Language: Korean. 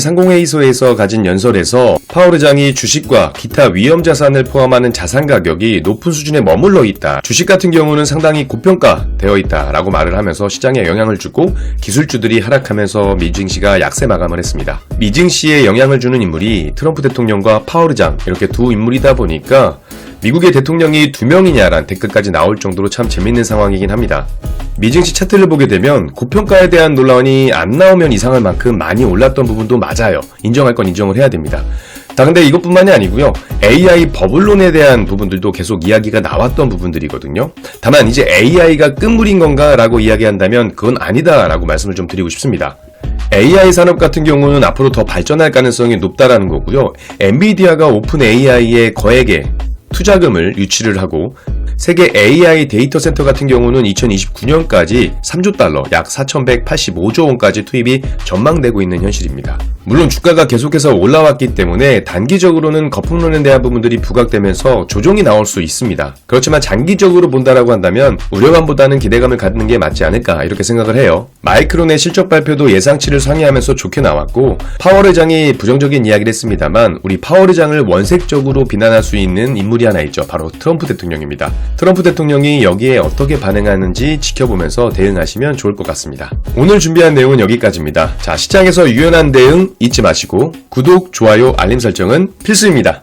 상공회의소에서 가진 연설에서 파월 의장이 주식과 기타 위험 자산을 포함하는 자산 가격이 높은 수준에 머물러 있다. 주식 같은 경우는 상당히 고평가되어 있다라고 말을 하면서 시장에 영향을 주고 기술주들이 하락하면서 미징시가 약세 마감을 했습니다. 미징시에 영향을 주는 인물이 트럼프 대통령과 파월 의장 이렇게 두 인물이다 보니까 미국의 대통령이 두 명이냐란 댓글까지 나올 정도로 참 재밌는 상황이긴 합니다. 미증시 차트를 보게 되면 고평가에 대한 논란이 안 나오면 이상할 만큼 많이 올랐던 부분도 맞아요. 인정할 건 인정을 해야 됩니다. 다 근데 이것뿐만이 아니고요. AI 버블론에 대한 부분들도 계속 이야기가 나왔던 부분들이거든요. 다만 이제 AI가 끝물인 건가라고 이야기한다면 그건 아니다라고 말씀을 좀 드리고 싶습니다. AI 산업 같은 경우는 앞으로 더 발전할 가능성이 높다라는 거고요. 엔비디아가 오픈 AI의 거액의 투자금을 유치를 하고 세계 AI 데이터 센터 같은 경우는 2029년까지 3조 달러, 약 4,185조 원까지 투입이 전망되고 있는 현실입니다. 물론 주가가 계속해서 올라왔기 때문에 단기적으로는 거품론에 대한 부분들이 부각되면서 조정이 나올 수 있습니다. 그렇지만 장기적으로 본다라고 한다면 우려감보다는 기대감을 갖는 게 맞지 않을까 이렇게 생각을 해요. 마이크론의 실적 발표도 예상치를 상회하면서 좋게 나왔고 파월 의장이 부정적인 이야기를 했습니다만 우리 파월 의장을 원색적으로 비난할 수 있는 인물이 하나 있죠. 바로 트럼프 대통령입니다. 트럼프 대통령이 여기에 어떻게 반응하는지 지켜보면서 대응하시면 좋을 것 같습니다. 오늘 준비한 내용은 여기까지입니다. 자, 시장에서 유연한 대응 잊지 마시고 구독, 좋아요, 알림 설정은 필수입니다.